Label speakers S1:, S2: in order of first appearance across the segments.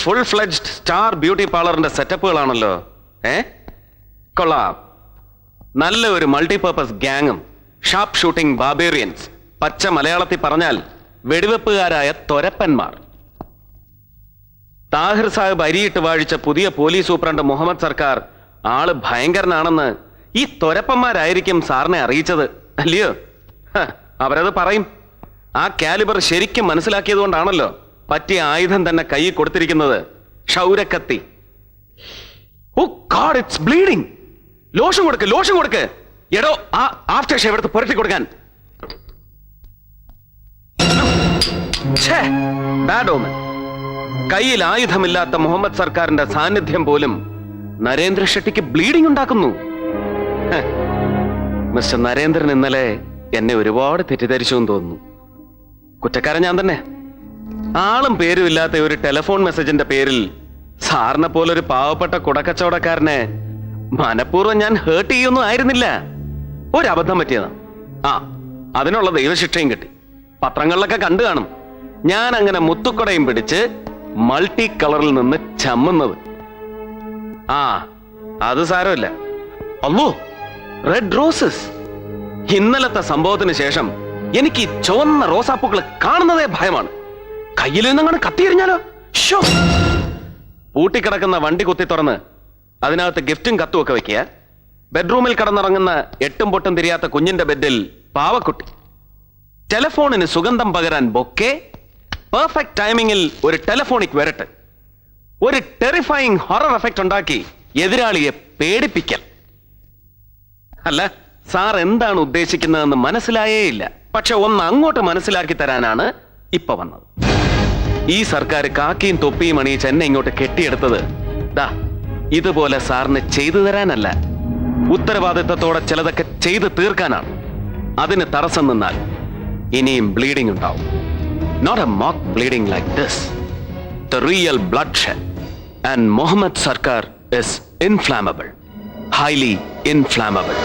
S1: Full fledged star beauty പാർലറിന്റെ സെറ്റപ്പുകളാണല്ലോ ഏ? കൊള്ളാം. നല്ല ഒരു മൾട്ടിപർപ്പസ് ഗ്യാങ്ങും ഷാർപ്പ് ഷൂട്ടിംഗ് ബാബേറിയൻസ് പച്ച മലയാളത്തിൽ പറഞ്ഞാൽ വെടിവെപ്പുകാരായ തൊരപ്പന്മാർ. താഹിർ സാഹിബ് അരിയിട്ട് വാഴിച്ച പുതിയ പോലീസ് സൂപ്രണ്ട് മുഹമ്മദ് സർക്കാർ ആൾ ഭയങ്കരനാണെന്ന് ഈ തൊരപ്പന്മാരായിരിക്കും സാറിനെ അറിയിച്ചത് അല്ലയോ? അവരത് പറയും. ആ കാലിബർ ശരിക്കും മനസ്സിലാക്കിയത് കൊണ്ടാണല്ലോ പറ്റിയ ആയുധം തന്നെ കൈ കൊടുത്തിരിക്കുന്നത് ക്ഷൗരക്കത്തി. ഓ ഗാഡ് ബ്ലീഡിംഗ് ലോഷൻ കൊടുക്ക് ലോഷം കൊടുക്ക്. എടോ ആ ആഫ്റ്റർ ഷേവ് എടുത്ത് പുരട്ടി കൊടുക്കാൻ. കയ്യിൽ ആയുധമില്ലാത്ത മുഹമ്മദ് സർക്കാരിന്റെ സാന്നിധ്യം പോലും നരേന്ദ്ര ഷെട്ടിക്ക് ബ്ലീഡിംഗ് ഉണ്ടാക്കുന്നു. മിസ്റ്റർ നരേന്ദ്രൻ ഇന്നലെ എന്നെ ഒരുപാട് തെറ്റിദ്ധരിച്ചു എന്ന് തോന്നുന്നു. കുറ്റക്കാരൻ ഞാൻ തന്നെ. ആളും പേരുമില്ലാത്ത ഒരു ടെലിഫോൺ മെസ്സേജിന്റെ പേരിൽ സാറിനെ ഒരു പാവപ്പെട്ട കുടക്കച്ചവടക്കാരനെ മനഃപൂർവം ഞാൻ ഹേർട്ട് ചെയ്യൊന്നും ആയിരുന്നില്ല. ഒരു അബദ്ധം പറ്റിയതാ. ആ അതിനുള്ള ദൈവശിക്ഷയും കിട്ടി. പത്രങ്ങളിലൊക്കെ കണ്ടു കാണും. ഞാൻ അങ്ങനെ മുത്തുക്കുടയും പിടിച്ച് മൾട്ടി കളറിൽ നിന്ന് ചമ്മുന്നത്. ആ അത് സാരമില്ല. അല്ലോ റെഡ് റോസസ് ഇന്നലത്തെ സംഭവത്തിന് ശേഷം എനിക്ക് ചുവന്ന റോസാപ്പൂക്കൾ കാണുന്നതേ ഭയമാണ്. കയ്യിൽ നിന്നങ്ങനെ കത്തിയെറിഞ്ഞാലോ? ഷോ പൂട്ടിക്കിടക്കുന്ന വണ്ടി കുത്തി തുറന്ന് അതിനകത്ത് ഗിഫ്റ്റും കത്തും ഒക്കെ വെക്കുക. ബെഡ്റൂമിൽ കിടന്നിറങ്ങുന്ന എട്ടും പൊട്ടും തിരിയാത്ത കുഞ്ഞിന്റെ ബെഡിൽ പാവക്കുട്ടി. ടെലഫോണിന് സുഗന്ധം പകരാൻ ബൊക്കെ പെർഫെക്റ്റ് ടൈമിങ്ങിൽ ഒരു ടെലഫോണിക് വരട്ടെ. ഒരു ടെറിഫൈങ് ഹൊറർ എഫക്റ്റ് ഉണ്ടാക്കി എതിരാളിയെ പേടിപ്പിക്കൽ. അല്ല സാർ എന്താണ് ഉദ്ദേശിക്കുന്നതെന്ന് മനസ്സിലായേ ഇല്ല. പക്ഷെ ഒന്ന് അങ്ങോട്ട് മനസ്സിലാക്കി തരാനാണ് ഇപ്പൊ വന്നത്. ഈ സർക്കാർ കാക്കിയും തൊപ്പിയും അണിയിച്ച് എന്നെ ഇങ്ങോട്ട് കെട്ടിയെടുത്തത്. ദാ ഇതുപോലെ സാറിന് ചെയ്തു തരാനല്ല. ഉത്തരവാദിത്തത്തോടെ ചിലതൊക്കെ ചെയ്തു തീർക്കാനാണ്. അതിന് തടസ്സം നിന്നാൽ ഇനിയും ബ്ലീഡിംഗ് ഉണ്ടാവും. Not a mock bleeding like this the real blood shed and Muhammad Sarkar is inflammable highly inflammable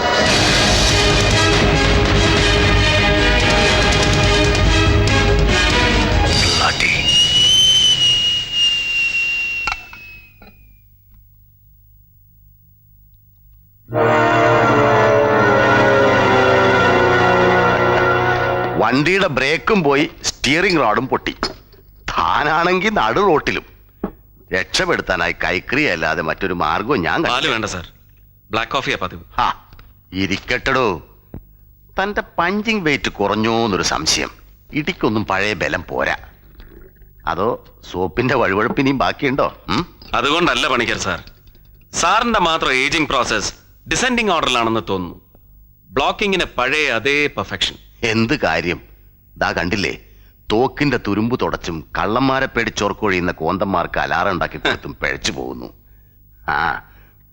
S2: വണ്ടിയുടെ ബ്രേക്കും പോയി സ്റ്റിയറിംഗ് റോഡും പൊട്ടി. താനാണെങ്കിൽ നടു റോട്ടിലും. രക്ഷപ്പെടുത്താനായി കൈക്രിയ അല്ലാതെ മറ്റൊരു മാർഗവും ഞാൻ.
S1: പാൽ വേണ്ട സാർ. ബ്ലാക്ക് കോഫിയാ പതിവ്.
S2: ആ ഇരിക്കട്ടടോ. തന്റെ പഞ്ചിങ് വെയിറ്റ് കുറഞ്ഞോന്നൊരു സംശയം. ഇടിക്കൊന്നും പഴയ ബലം പോരാ. അതോ സോപ്പിന്റെ വഴുവഴുപ്പിനെയും ബാക്കിയുണ്ടോ? ഉം?
S1: അതുകൊണ്ടല്ല പണിക്കർ സാർ. സാറിന്റെ മാത്രം ഏജിംഗ് പ്രോസസ് ഡിസെൻഡിങ് ഓർഡറിലാണെന്ന് തോന്നുന്നു. ബ്ലോക്കിങ്ങിന് പഴയ അതേ പെർഫെക്ഷൻ.
S2: എന്ത് കാര്യം? ദാ കണ്ടില്ലേ? തോക്കിന്റെ തുരുമ്പ് തുടച്ചും കള്ളന്മാരെ പേടിച്ചോർക്കൊഴിയുന്ന കോന്തന്മാർക്ക് അലാറം ഉണ്ടാക്കി കൊടുത്തും പിഴച്ചു പോകുന്നു. ആ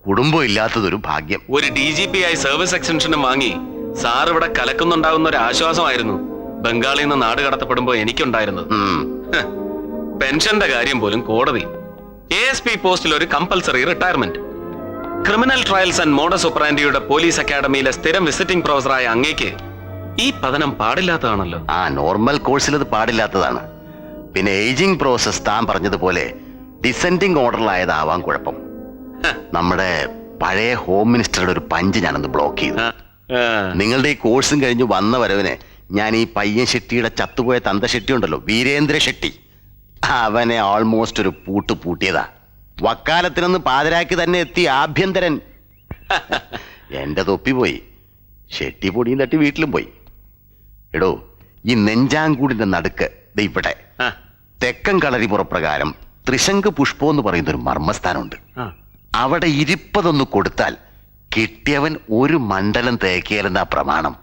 S2: കുടുംബം ഇല്ലാത്തതൊരു ഭാഗ്യം.
S1: ഒരു ഡി ജി പി ആയി സർവീസ് എക്സ്റ്റൻഷനും വാങ്ങി സാർ ഇവിടെ കലക്കുന്നുണ്ടാകുന്ന ഒരു ആശ്വാസമായിരുന്നു ബംഗാളിൽ നിന്ന് നാട് കടത്തപ്പെടുമ്പോൾ എനിക്കുണ്ടായിരുന്നത്.
S2: ഉം.
S1: ഹ്, പെൻഷന്റെ കാര്യം പോലും കോടതി. എ എസ് പി പോസ്റ്റിൽ ഒരു compulsory retirement. Criminal trials and modus ഒപ്രാൻഡിയുടെ police അക്കാഡമിയിലെ സ്ഥിരം വിസിറ്റിംഗ് പ്രൊഫസറായ അങ്ങേക്ക് ഈ പതനം പാടില്ലാത്തതാണല്ലോ.
S2: ആ നോർമൽ കോഴ്സിൽ അത് പാടില്ലാത്തതാണ്. പിന്നെ ഏജിംഗ് പ്രോസസ് താൻ പറഞ്ഞതുപോലെ ഡിസെൻഡിങ് ഓർഡറിലായതാവാൻ കുഴപ്പം. നമ്മുടെ പഴയ ഹോം മിനിസ്റ്ററുടെ ഒരു പഞ്ച് ഞാനൊന്ന് ബ്ലോക്ക് ചെയ്തു. നിങ്ങളുടെ ഈ കോഴ്സും കഴിഞ്ഞ് വന്ന വരവിന് ഞാൻ ഈ പയ്യൻ ഷെട്ടിയുടെ ചത്തുപോയ തന്ത ഷെട്ടി ഉണ്ടല്ലോ വീരേന്ദ്ര ഷെട്ടി. അവനെ ഓൾമോസ്റ്റ് ഒരു പൂട്ട് പൂട്ടിയതാ. വക്കാലത്തിനൊന്ന് പാതിരാക്കി തന്നെ എത്തി ആഭ്യന്തരൻ. എന്റെ തൊപ്പി പോയി. ഷെട്ടി പൊടിയും തട്ടി വീട്ടിലും പോയി. എടോ ഈ നെഞ്ചാങ്കൂടിന്റെ നടുക്ക് ദേ ഇവിടെ. തെക്കൻ കളരിപുറപ്രകാരം ത്രിശങ്ക് പുഷ്പം എന്ന് പറയുന്ന ഒരു മർമ്മസ്ഥാനമുണ്ട്. അവിടെ ഇരിപ്പതൊന്ന് കൊടുത്താൽ കിട്ടിയവൻ ഒരു മണ്ഡലം തേക്കിയാലെന്നാ പ്രമാണം.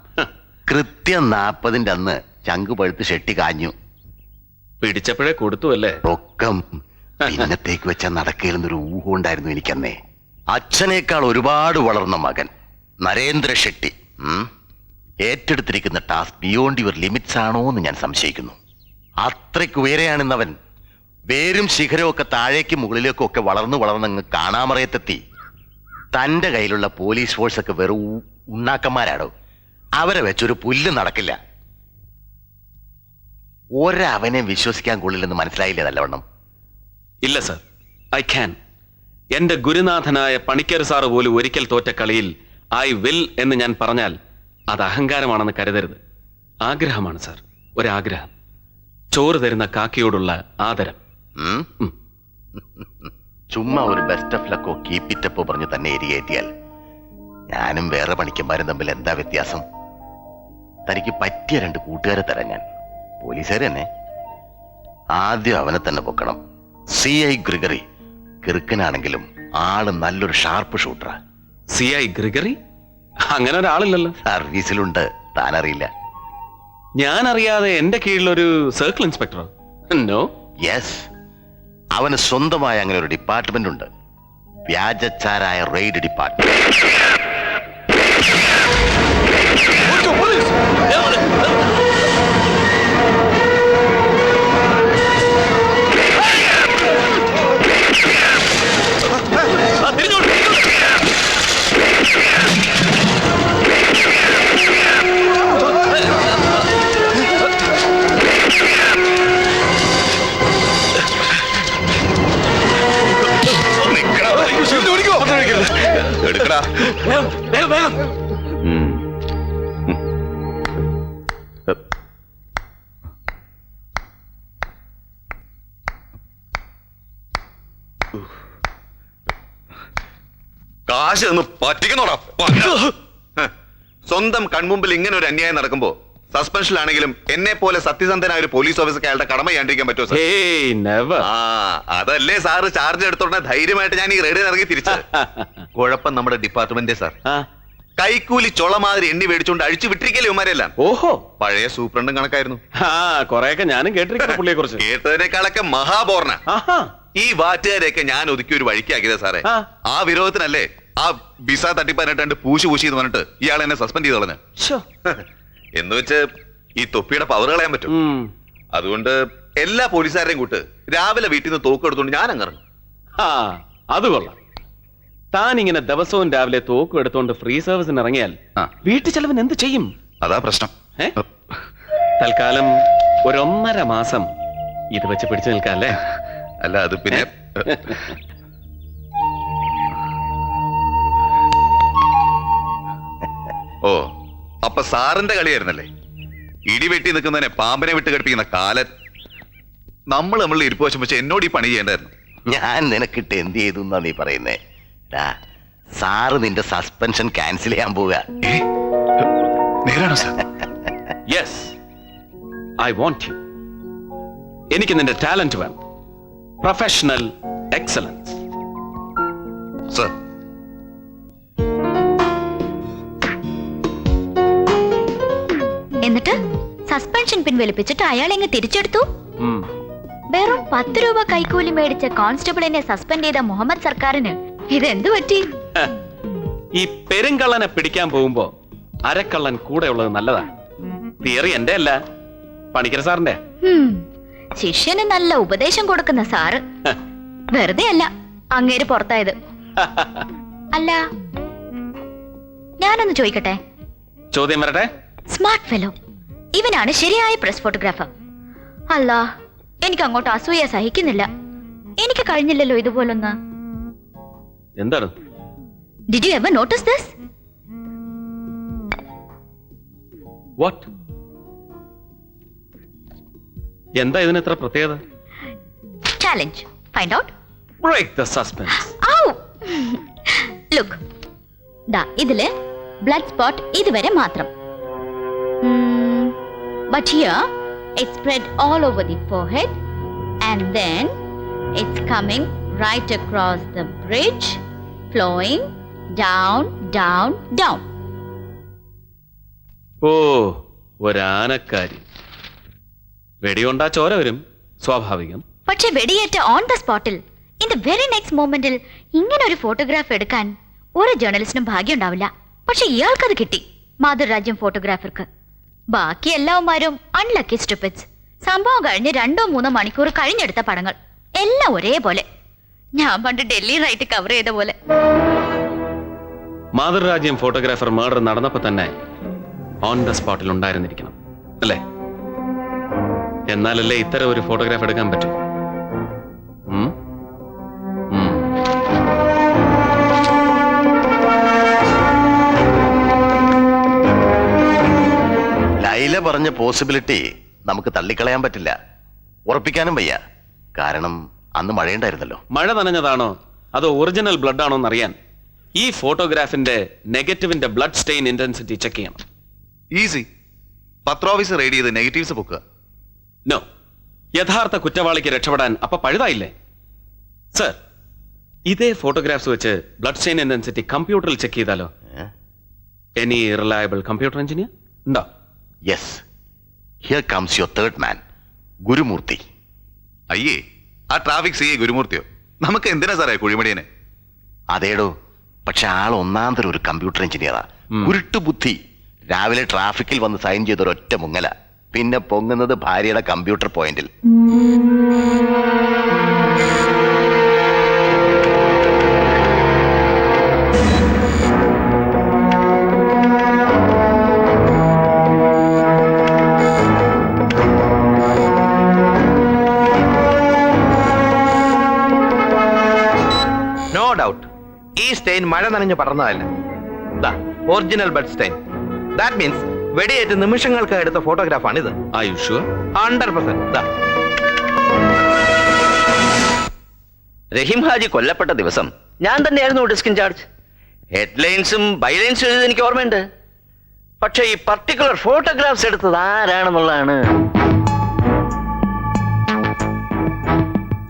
S2: കൃത്യം നാപ്പതിന്റെ അന്ന് ചങ്ക് പഴുത്ത് ഷെട്ടി കാഞ്ഞു.
S1: പിടിച്ചപ്പോഴേ കൊടുത്തു അല്ലേ
S2: പൊക്കം. ഇന്നത്തേക്ക് വെച്ച നടക്കയിലെന്നൊരു ഊഹം ഉണ്ടായിരുന്നു എനിക്കന്നേ. അച്ഛനേക്കാൾ ഒരുപാട് വളർന്ന മകൻ. നരേന്ദ്ര ഷെട്ടി. ഉം. ഏറ്റെടുത്തിരിക്കുന്ന ടാസ്ക് ബിയോണ്ട് യുവർ ലിമിറ്റ്സ് ആണോ എന്ന് ഞാൻ സംശയിക്കുന്നു. അത്രയ്ക്ക് ഉയരെയാണെന്നവൻ വേരും ശിഖരവും ഒക്കെ താഴേക്ക് മുകളിലേക്കും ഒക്കെ വളർന്നു വളർന്നങ്ങ് കാണാമറയത്തെത്തി. തന്റെ കയ്യിലുള്ള പോലീസ് ഫോഴ്സ് ഒക്കെ വെറു ഉണ്ണാക്കന്മാരാണോ അവരെ വെച്ചൊരു പുല്ല് നടക്കില്ല. ഒരവനെ വിശ്വസിക്കാൻ കൊള്ളില്ലെന്ന് മനസ്സിലായില്ലേ നല്ലവണ്ണം?
S1: ഇല്ല സർ. I can. എന്റെ ഗുരുനാഥനായ പണിക്കർ സാറ് പോലും ഒരിക്കൽ തോറ്റ കളിയിൽ ഐ വിൽ എന്ന് ഞാൻ പറഞ്ഞാൽ അത് അഹങ്കാരമാണെന്ന് കരുതരുത്. ആഗ്രഹമാണ് സാർ. ഒരാഗ്രഹം. ചോറ് തരുന്ന കാക്കയോടുള്ള ആദരം.
S2: ചുമ്മാ ഒരു ബെസ്റ്റ് ഓഫ് ലക്കോ കീപ്പിറ്റപ്പോ പറഞ്ഞ് തന്നെ എരിയേറ്റിയാൽ ഞാനും വേറെ പണിക്കന്മാരും തമ്മിൽ എന്താ വ്യത്യാസം? തനിക്ക് പറ്റിയ രണ്ട് കൂട്ടുകാരെ തരാം ഞാൻ. പോലീസുകാർ തന്നെ. ആദ്യം അവനെ തന്നെ പൊക്കണം. C I Gregory. കിറുക്കനാണെങ്കിലും ആൾ നല്ലൊരു ഷാർപ്പ് ഷൂട്ടറാ
S1: സി ഐ ഗ്രിഗറി? അങ്ങനെ ഒരാളില്ലല്ലോ
S2: സർവീസിലുണ്ട് താനറിയില്ല.
S1: ഞാൻ അറിയാതെ എന്റെ കീഴിലൊരു സർക്കിൾ ഇൻസ്പെക്ടറോ? നോ
S2: യെസ് അവന് സ്വന്തമായ അങ്ങനെ ഒരു ഡിപ്പാർട്ട്മെന്റ് ഉണ്ട് വ്യാജച്ചാരായ റെയ്ഡ് ഡിപ്പാർട്ട്മെന്റ്.
S3: കാശ് ഒന്ന് പറ്റിക്കുന്നോടാ. സ്വന്തം കൺമുമ്പിൽ ഇങ്ങനെ ഒരു അന്യായം നടക്കുമ്പോ സസ്പെൻഷനിലാണെങ്കിലും എന്നെ പോലെ സത്യസന്ധനായ ഒരു പോലീസ് ഓഫീസർക്ക് അയാളുടെ കടമ ചെയ്യാണ്ടിരിക്കാൻ പറ്റുമോ സാർ?
S1: ഹേയ് നെവർ
S3: ആ അതല്ലേ സാർ ചാർജ് എടുത്തോടനെ ധൈര്യമായിട്ട് ഞാൻ ഈ റെയ്ഡിൽ ഇറങ്ങി തിരിച്ചു. കുഴപ്പം നമ്മുടെ ഡിപ്പാർട്ട്മെന്റ് സാർ കൈക്കൂലി ചൊളമാതിരി എണ്ണി മേടിച്ചുകൊണ്ട് അഴിച്ചു വിട്ടിരിക്കലേ ഇവന്മാരെല്ലാം?
S1: ഓഹോ.
S3: പഴയ സൂപ്രണ്ടും കണക്കായിരുന്നു.
S1: ആ കൊറേയൊക്കെ ഞാനും കേട്ടിരിക്കുന്നു പുള്ളിയെ കുറിച്ച്
S3: കേട്ടതിനേക്കാളൊക്കെ മഹാബോർണ
S1: ആഹാ.
S3: ഈ വാറ്റുകാരെയൊക്കെ ഞാൻ ഒതുക്കി ഒരു വഴിക്കാക്കിയത് സാറേ
S1: ആ.
S3: ആ വിരോധത്തിനല്ലേ ആ വിസ തട്ടിപ്പതിനെട്ടാണ്ട് പൂശി പൂശി എന്ന് പറഞ്ഞിട്ട് ഇയാൾ എന്നെ സസ്പെൻഡ് ചെയ്ത് കളഞ്ഞു
S1: ശ്ശോ.
S3: എന്ന് വെച്ച് ഈ തൊപ്പിയുടെ പവർ കളയാൻ പറ്റും. അതുകൊണ്ട് എല്ലാ പോലീസുകാരെയും കൂട്ട് രാവിലെ വീട്ടിൽ നിന്ന് തോക്ക് എടുത്തുകൊണ്ട് ഞാൻ അങ്ങറിഞ്ഞു
S1: ആ അത് കൊള്ളാം. താൻ ഇങ്ങനെ ദിവസവും രാവിലെ തോക്കും എടുത്തോണ്ട് ഫ്രീ സർവീസിന് ഇറങ്ങിയാൽ. വീട്ടു ചെലവൻ എന്ത് ചെയ്യും?
S3: അതാ പ്രശ്നം?
S1: തൽക്കാലം ഒരൊന്നര മാസം ഇത് വെച്ച് പിടിച്ചു നിൽക്കാം അല്ലേ?
S3: അല്ല അത് പിന്നെ ഓ അപ്പൊ സാറിന്റെ കളിയായിരുന്നല്ലേ? ഇടിവെട്ടി നിൽക്കുന്നതിനെ പാമ്പിനെ വിട്ട് കടിപ്പിക്കുന്ന കാലൻ. നമ്മൾ നമ്മൾ ഇരിപ്പ് വശം വെച്ച് എന്നോട് ഈ പണി ചെയ്യേണ്ടായിരുന്നു.
S2: ഞാൻ നിനക്കിട്ട് എന്ത് ചെയ്തു എന്നാ നീ പറയുന്നേ? സാറ് നിന്റെ സസ്പെൻഷൻ ക്യാൻസൽ ചെയ്യാൻ പോവുക.
S3: നേരാണോ sir?
S1: Yes I want you എനിക്ക് നിന്റെ ടാലന്റ് വേണം. പ്രൊഫഷണൽ എക്സലൻസ്
S3: സാർ
S4: സസ്പെൻഷൻ പിൻവലിപ്പിച്ചിട്ട് അയാൾ എങ്ങ് തിരിച്ചെടുത്തു. വെറും പത്ത് രൂപ കൈക്കൂലി മേടിച്ച കോൺസ്റ്റബിളിനെ സസ്പെൻഡ് ചെയ്ത മുഹമ്മദ് സർക്കാരിന് ഇതെന്ത് പറ്റി?
S1: ഈ പെരുങ്കള്ളനെ പിടിക്കാൻ പോകുമ്പോ അരക്കള്ളൻ കൂടെ ഉള്ളത് നല്ലതാണ് തിയറി എന്റെ അല്ല പണിക്കര സാറിന്റെ.
S4: ശിഷ്യന് നല്ല ഉപദേശം കൊടുക്കുന്ന സാറ്. വെറുതെ അല്ല അങ്ങേര് പുറത്തായത്. അല്ല ഞാനൊന്ന് ചോദിക്കട്ടെ?
S1: ചോദ്യം വരട്ടെ?
S4: സ്മാർട്ട് ഫെലോ ഇവനാണ് ശരിയായ പ്രസ് ഫോട്ടോഗ്രാഫർ. അല്ല എനിക്ക് അങ്ങോട്ട് അസൂയ സഹിക്കുന്നില്ല. എനിക്ക് കഴിഞ്ഞില്ലല്ലോ ഇതുപോലൊന്ന്.
S1: എന്താണ്?
S4: Did you ever notice this
S1: what എന്താ ഇതിന് എത്ര പ്രത്യേകത?
S4: Challenge find out
S1: break the suspense
S4: oh look ദാ ഇതിൽ ബ്ലഡ് സ്പോട്ട് ഇതുവരെ മാത്രം. But here, it spread all over the forehead and then it's coming right across the bridge flowing down down down
S1: ഓ ഒരാനക്കാരി വെടിയുണ്ടാ ചോര വരും സ്വാഭാവികം.
S4: പക്ഷെ വെടിയേറ്റ ഓൺ ദ സ്പോട്ടിൽ ഇൻ ദ വെരി നെക്സ്റ്റ് മൊമെന്റിൽ ഇങ്ങനെ ഒരു ഫോട്ടോഗ്രാഫ് എടുക്കാൻ ഒരു ജേർണലിസ്റ്റിനും ഭാഗ്യം ഉണ്ടാവില്ല. പക്ഷെ ഇയാൾക്കത് കിട്ടി മാതൃരാജ്യം ഫോട്ടോഗ്രാഫർക്ക് ബാക്കി എല്ലാവന്മാരും അൺലക്കി സ്റ്റുപ്പിറ്റ്സ് സംഭവം കഴിഞ്ഞ് രണ്ടോ മൂന്നോ മണിക്കൂർ കഴിഞ്ഞെടുത്ത പടങ്ങൾ. എല്ലാം ഒരേപോലെ. ഞാൻ പണ്ട് ഡൽഹി റൈറ്റ് കവർ ചെയ്ത പോലെ.
S1: മാതൃരാജ്യം ഫോട്ടോഗ്രാഫർ മർഡർ നടന്നപ്പോ തന്നെ ഓൺ ദ സ്പോട്ടിൽ ഉണ്ടായിരുന്നിരിക്കണം. അല്ലേ? എന്നാലല്ലേ ഇത്തരം ഒരു ഫോട്ടോഗ്രാഫ് എടുക്കാൻ പറ്റൂ?
S2: പറഞ്ഞ പോസിബിലിറ്റി നമുക്ക് തള്ളിക്കളയാൻ പറ്റില്ല. ഉറപ്പിക്കാനും വയ്യ. കാരണം അന്ന് മഴയുണ്ടായിരുന്നല്ലോ.
S1: മഴ നനഞ്ഞതാണോ? അതോ ഒറിജിനൽ ബ്ലഡ് ആണോ എന്നറിയാൻ. ഈ ഫോട്ടോഗ്രാഫിന്റെ നെഗറ്റീവിന്റെ ബ്ലഡ് സ്റ്റെയിൻ ഇന്റൻസിറ്റി ചെക്ക് ചെയ്യണം.
S3: ഈസി പത്രോഫീസ് റെയ്ഡ് ചെയ്ത് നെഗറ്റീവ്സ് ബുക്ക്
S1: നോ യഥാർത്ഥ കുറ്റവാളിക്ക് രക്ഷപ്പെടാൻ അപ്പൊ പഴുതായില്ലേ? സർ ഇതേ ഫോട്ടോഗ്രാഫ്സ് വെച്ച് ബ്ലഡ് സ്റ്റെയിൻ ഇന്റൻസിറ്റി കമ്പ്യൂട്ടറിൽ ചെക്ക് ചെയ്താലോ? എനി റിലയബിൾ കമ്പ്യൂട്ടർ എഞ്ചിനീയർ ഉണ്ടോ?
S2: Yes here comes your third man Gurumurthy
S3: അയ്യേ ആ ട്രാഫിക് സി ഗുരുമൂർത്തിയോ? നമുക്ക് എന്തിനാ സാറേ കുഴിമടിയനെ?
S2: അതേടോ പക്ഷെ ആൾ ഒന്നാന്തരം ഒരു കമ്പ്യൂട്ടർ എഞ്ചിനീയറാ ഉരുട്ടു ബുദ്ധി. രാവിലെ ട്രാഫിക്കിൽ വന്ന് സൈൻ ചെയ്തൊരൊറ്റ മുങ്ങല. പിന്നെ പൊങ്ങുന്നത് ഭാര്യയുടെ കമ്പ്യൂട്ടർ പോയിന്റിൽ
S5: നനഞ്ഞ് പടർന്നതല്ല. Original blood stain that means വെടിയേറ്റ് നിമിഷങ്ങൾക്ക് എടുത്ത ഫോട്ടോഗ്രാഫാണ് ഇത്.
S1: ആയുഷ്
S5: ഹൺഡ്രഡ് പെർസെന്റ്
S6: റഹീം ഹാജി കൊല്ലപ്പെട്ട ദിവസം. ഞാൻ തന്നെയായിരുന്നു ഡിസ്ക് ഇൻചാർജ് ഹെഡ്ലൈൻസും ബൈലൈൻസും എഴുതി എനിക്ക് ഓർമ്മയുണ്ട്. പക്ഷെ ഈ പർട്ടിക്കുലർ ഫോട്ടോഗ്രാഫ്സ് എടുത്തത് ആരാണെന്നുള്ളതാണ്.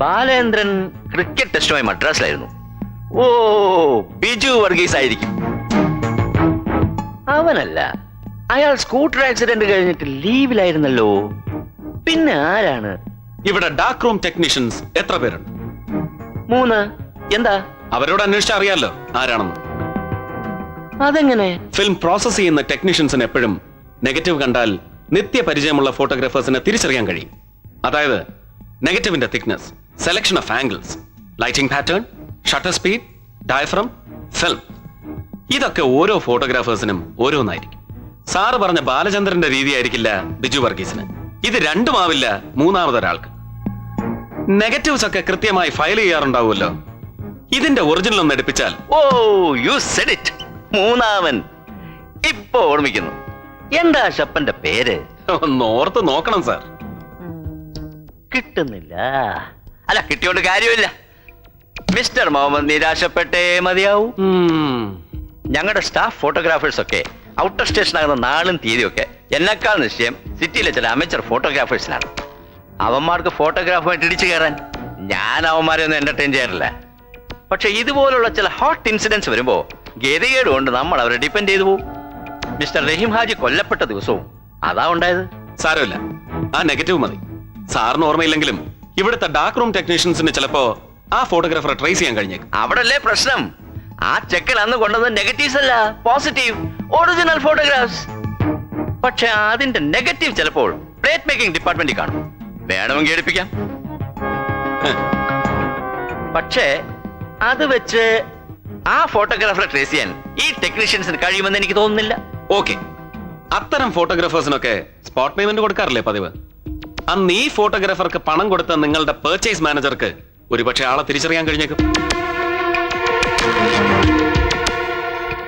S6: ബാലേന്ദ്രൻ ക്രിക്കറ്റ് ടെസ്റ്റുമായി മദ്രാസിലായിരുന്നു. ഓ ബിജു വർഗീസ് ആയിരിക്കും അവനല്ല അയാൾ സ്കൂട്ടർ ആക്സിഡന്റ് കഴിഞ്ഞിട്ട് ലീവിലായിരുന്നല്ലോ. പിന്നെ ആരാണ്?
S1: ഇവിടെ ഡാർക്ക് റൂം ടെക്നീഷ്യൻസ് എത്ര പേരുണ്ട്?
S6: മൂന്ന്. എന്താ?
S1: അവരോട് അന്വേഷിച്ചാൽ അറിയാലോ ആരാണെന്ന്.
S6: അതെങ്ങനെ?
S1: ഫിലിം പ്രോസസ് ചെയ്യുന്ന ടെക്നീഷ്യൻസിന് എപ്പോഴും നെഗറ്റീവ് കണ്ടാൽ നിത്യപരിചയമുള്ള ഫോട്ടോഗ്രാഫേഴ്സിനെ തിരിച്ചറിയാൻ കഴിയും. അതായത് നെഗറ്റീവിന്റെ thickness selection of angles lighting pattern shutter speed diaphragm film ഇതൊക്കെ ഓരോ ഫോട്ടോഗ്രാഫേഴ്സിനും ഓരോന്നായിരിക്കും. സാറ് പറഞ്ഞ ബാലചന്ദ്രന്റെ രീതിയായിരിക്കില്ല ബിജു വർഗീസിന്. ഇത് രണ്ടുമാവില്ല മൂന്നാമതൊരാൾക്ക്. നെഗറ്റീവ്സ് ഒക്കെ കൃത്യമായി ഫയൽ ചെയ്യാറുണ്ടാവുമല്ലോ. ഇതിന്റെ ഒറിജിനൽ ഒന്ന് എടുപ്പിച്ചാൽ
S6: ഓ യു സെഡ് ഇറ്റ് മൂന്നാമൻ ഇപ്പൊ ഓർമ്മിക്കുന്നു. എന്താ ഷപ്പന്റെ പേര്?
S1: ഒന്ന് ഓർത്ത് നോക്കണം സാർ
S6: കിട്ടുന്നില്ല. അല്ല കിട്ടിയോണ്ട് കാര്യമില്ല. മിസ്റ്റർ മുഹമ്മദ് നിരാശപ്പെട്ടേ മതിയാവൂ. ഞങ്ങളുടെ സ്റ്റാഫ് ഫോട്ടോഗ്രാഫേഴ്സ് ഒക്കെ ഔട്ടർ സ്റ്റേഷൻ ആകുന്ന നാളും തീയതിയൊക്കെ എന്നെക്കാൾ നിശ്ചയം സിറ്റിയിലെ ചില അമേച്ചർ ഫോട്ടോഗ്രാഫേഴ്സിനാണ്. അവന്മാർക്ക് ഫോട്ടോഗ്രാഫുമായിട്ട് ഇടിച്ചു കയറാൻ ഞാൻ അവന്മാരെ ഒന്നും എന്റർടൈൻ ചെയ്യാറില്ല. പക്ഷെ ഇതുപോലുള്ള ചില ഹോട്ട് ഇൻസിഡൻസ് വരുമ്പോ ഗതികേട് കൊണ്ട് നമ്മൾ അവരെ ഡിപ്പെൻഡ് ചെയ്തു പോകും മിസ്റ്റർ റഹീം ഹാജി കൊല്ലപ്പെട്ട ദിവസവും അതാ ഉണ്ടായത്.
S1: സാരമില്ല. ആ നെഗറ്റീവ് മതി. സാറിന് ഓർമ്മയില്ലെങ്കിലും ഇവിടുത്തെ ഡാർക്ക് റൂം ടെക്നീഷ്യൻസിന് ചിലപ്പോ ആ ഫോട്ടോഗ്രാഫറെ ട്രേസ് ചെയ്യാൻ കഴിഞ്ഞേക്കും.
S6: അവിടല്ലേ പ്രശ്നം? ആ ചെക്കൽ അന്ന് കൊണ്ടത് നെഗറ്റീവ്സ് അല്ല പോസിറ്റീവ് ഒറിജിനൽ ഫോട്ടോഗ്രാഫ്സ് പക്ഷെ അതിന്റെ നെഗറ്റീവ് ചിലപ്പോൾ പ്ലേറ്റ് മേക്കിംഗ് ഡിപ്പാർട്ട്മെന്റിൽ കാണും. വേണമെങ്കിൽ എടുപ്പിക്കാം. പക്ഷേ അത് വെച്ച് ആ ഫോട്ടോഗ്രാഫറെ ട്രേസ് ചെയ്യാൻ ഈ ടെക്നീഷ്യൻസിന് കഴിയുമെന്ന് എനിക്ക് തോന്നുന്നില്ല.
S1: ഓക്കെ. അത്തരം ഫോട്ടോഗ്രാഫേഴ്സിനൊക്കെ സ്പോട്ട് പേയ്മെന്റ് കൊടുക്കാറില്ലേ പതിവ്? അന്ന് ഈ ഫോട്ടോഗ്രാഫർക്ക് പണം കൊടുത്ത നിങ്ങളുടെ പെർച്ചേസ് മാനേജർക്ക് ഒരുപക്ഷെ ആളെ തിരിച്ചറിയാൻ കഴിഞ്ഞേക്കും.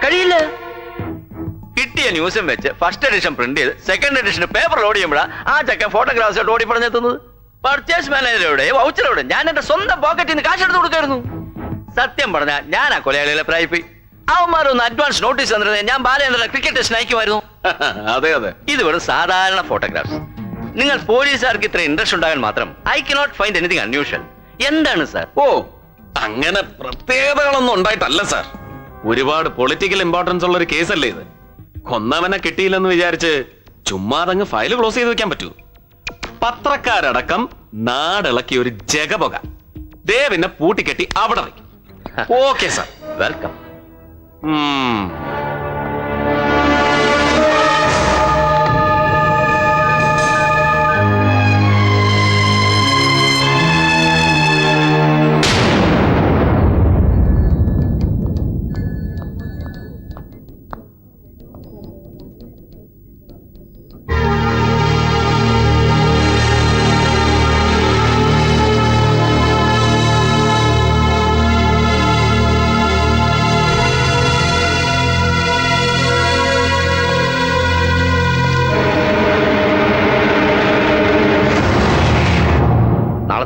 S6: കഴിയില്ല. കിട്ടിയ ന്യൂസും വെച്ച് ഫസ്റ്റ് എഡിഷൻ പ്രിന്റ് ചെയ്ത് സെക്കൻഡ് എഡിഷൻ പേപ്പർ ലോഡ് ചെയ്യുമ്പോഴാണ് ആ ചക്കൻ ഫോട്ടോഗ്രാഫ്സ് ഓടി പറഞ്ഞെത്തുന്നത് പർച്ചേസ് മാനേജറോടെ വൗച്ചറോടെ ഞാൻ എന്റെ സ്വന്തം പോക്കറ്റിൽ നിന്ന് കാശ് എടുത്ത് കൊടുക്കായിരുന്നു. സത്യം പറഞ്ഞാൽ ഞാൻ ആ കൊലയാളികളെ പ്രായിപ്പോയി അവന്മാരൊന്ന് അഡ്വാൻസ് നോട്ടീസ് തന്നിരുന്നത് ഞാൻ ബാലേന്ദ്ര ക്രിക്കറ്റ് ടെസ്റ്റിന് അയക്കുമായിരുന്നു.
S1: അതെ അതെ.
S6: ഇത് വെറും സാധാരണ ഫോട്ടോഗ്രാഫ്സ് നിങ്ങൾ പോലീസുകാർക്ക് ഇത്ര ഇൻട്രസ്റ്റ് ഉണ്ടാകാൻ മാത്രം I cannot find anything unusual എന്താണ് സാർ?
S1: ഓ അങ്ങനെ പ്രത്യേകതകളൊന്നും ഉണ്ടായിട്ടല്ല സാർ. ഒരുപാട് പൊളിറ്റിക്കൽ ഇമ്പോർട്ടൻസ് ഉള്ള ഒരു കേസല്ലേ ഇത്. കൊന്നവനെ കിട്ടിയില്ലെന്ന് വിചാരിച്ച് ചുമ്മാതങ്ങ് ഫയൽ ക്ലോസ് ചെയ്ത് വെക്കാൻ പറ്റൂ. പത്രക്കാരടക്കം നാടിളക്കിയ ഒരു ജഗപുക. ദേവിനെ പൂട്ടിക്കെട്ടി അവിടെ വെക്കും ഓക്കെ സാർ
S6: വെൽക്കം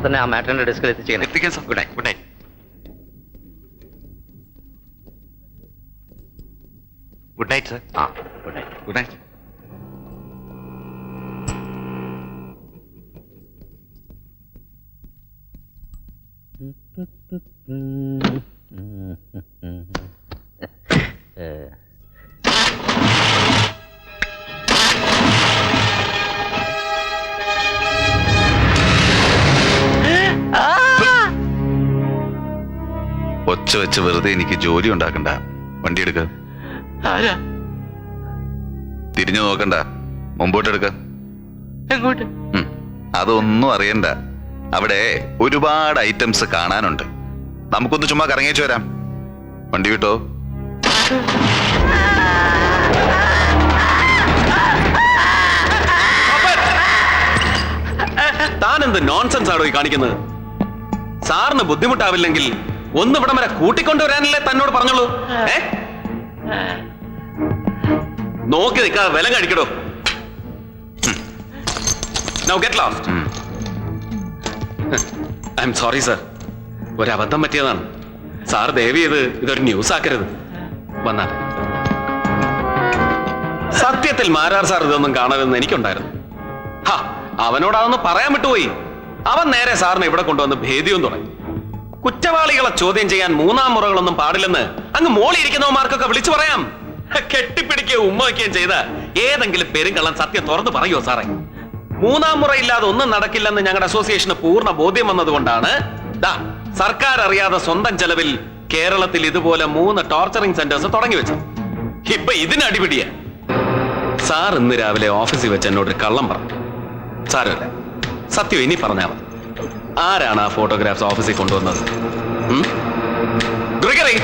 S6: തന്നെ ആ മാറ്ററിന്റെ ഡെസ്കിൽ എത്തിച്ചേനെ
S3: എത്തിക്കാൻ sir good night good night good night sir
S6: ആ ഗുഡ് നൈറ്റ്
S3: ഗുഡ് നൈറ്റ് ഒച്ച വെച്ച് വെറുതെ എനിക്ക് ജോലി ഉണ്ടാക്കണ്ട. വണ്ടി എടുക്ക.
S6: ആരാ?
S3: തിരിഞ്ഞു നോക്കണ്ട. മുമ്പോട്ട് എടുക്ക.
S6: എങ്ങോട്ട്.
S3: അതൊന്നും അറിയണ്ട. അവിടെ ഒരുപാട് ഐറ്റംസ് കാണാനുണ്ട്. നമുക്കൊന്ന് ചുമ്മാ കറങ്ങിച്ചു വരാം. വണ്ടി വിട്ടോ?
S1: താൻ എന്ത് നോൺസെൻസ് ആണോ ഈ കാണിക്കുന്നത്? സാറിന് ബുദ്ധിമുട്ടാവില്ലെങ്കിൽ ഒന്ന് ഇവിടം വരെ കൂട്ടിക്കൊണ്ടുവരാനല്ലേ തന്നോട് പറഞ്ഞോളൂ ഏ? നോക്കി നിൽക്കാതെ വില കഴിക്കടോ now get lost. I am sorry sir ഒരു അബദ്ധം പറ്റിയതാണ്. സാർ ദയവ് ചെയ്ത് ഇതൊരു ന്യൂസ് ആക്കരുത്. വന്നാൽ സത്യത്തിൽ മാരാർ സാർ ഇതൊന്നും കാണരുതെന്ന് എനിക്കുണ്ടായിരുന്നു. ഹാ അവനോട് അതൊന്ന് പറയാൻ വിട്ടുപോയി. അവൻ നേരെ സാറിനെ ഇവിടെ കൊണ്ടുവന്ന് ഭേദ്യവും തുടങ്ങി. കുറ്റവാളികളെ ചോദ്യം ചെയ്യാൻ മൂന്നാം മുറകളൊന്നും പാടില്ലെന്ന് അങ്ങ് മോളിയിരിക്കുന്നവന്മാർക്കൊക്കെ വിളിച്ചു പറയാം. കെട്ടിപ്പിടിക്കുകയും ഉമ്മയ്ക്കുകയും ചെയ്ത ഏതെങ്കിലും പെരുങ്കള്ളൻ സത്യം തുറന്നു പറയുമോ സാറേ? മൂന്നാം മുറ ഇല്ലാതെ ഒന്നും നടക്കില്ലെന്ന് ഞങ്ങളുടെ അസോസിയേഷന് പൂർണ ബോധ്യം വന്നതുകൊണ്ടാണ് ദാ സർക്കാർ അറിയാതെ സ്വന്തം ചെലവിൽ കേരളത്തിൽ ഇതുപോലെ മൂന്ന് ടോർച്ചറിംഗ് സെന്റേഴ്സ് തുടങ്ങി വെച്ചു ഇപ്പൊ ഇതിന് അടിപിടിയാ. സാർ ഇന്ന് രാവിലെ ഓഫീസിൽ വെച്ച് എന്നോട് കള്ളം പറഞ്ഞു. സാരമില്ല. സത്യം ഇനി പറഞ്ഞാൽ മതി. ആരാണ് ആ ഫോട്ടോഗ്രാഫ്സ് ഓഫീസിൽ കൊണ്ടുവന്നത്? ഗ്രിഗറി!